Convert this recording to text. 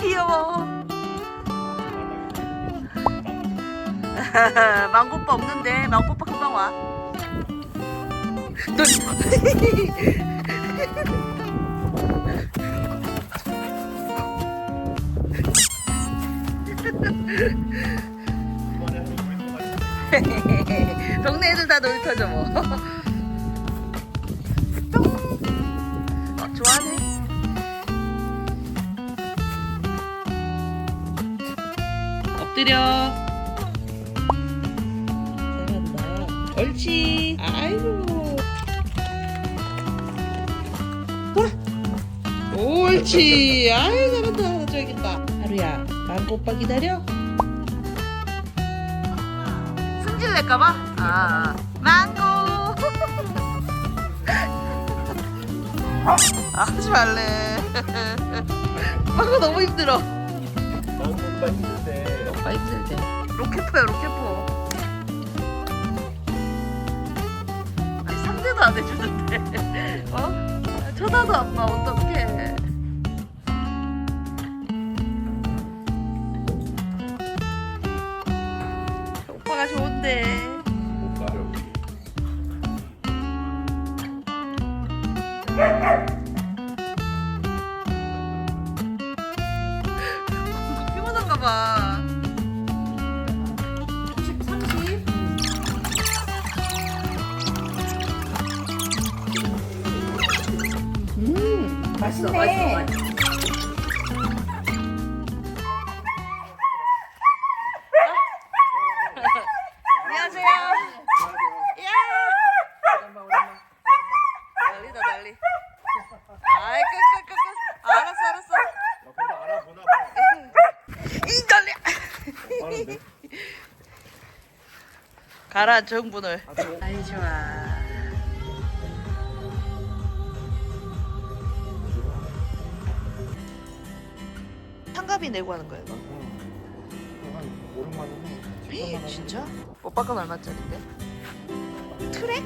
귀여워. 망고빠 없는데 망고빠 금방 와. 같아. 동네 애들 다 놀이터죠 뭐. 엎드려. 잘한다. 옳지. 아이고. 와. 옳지. 아이 잘한다. 저기겠다. 하루야, 망고 오빠 기다려. 승질 낼까봐? 아, 망고. 아, 하지 말래. 망고 너무 힘들어. 마음보다 힘든데. 오빠 힘들 때. 로켓포야, 로켓포. 아니, 상대도 안 해주는데. 어? 쳐다도 안 봐, 어떡해. 오빠가 좋은데. 피곤한가 봐. 음, 맛있네. 안녕하세요. 이야. 난리다 난리. 아이 끄끄끄끄. 알았어 알았어. 옆에서 알아보나 봐. 이 난리. 빠른데? 가라 정분을. 아, 저 아이 좋아. 상갑이 내고 하는 거야 이거? 한 5, 6만 원. 헤이, 진짜? 오빠 건 얼마짜린데? 트랙?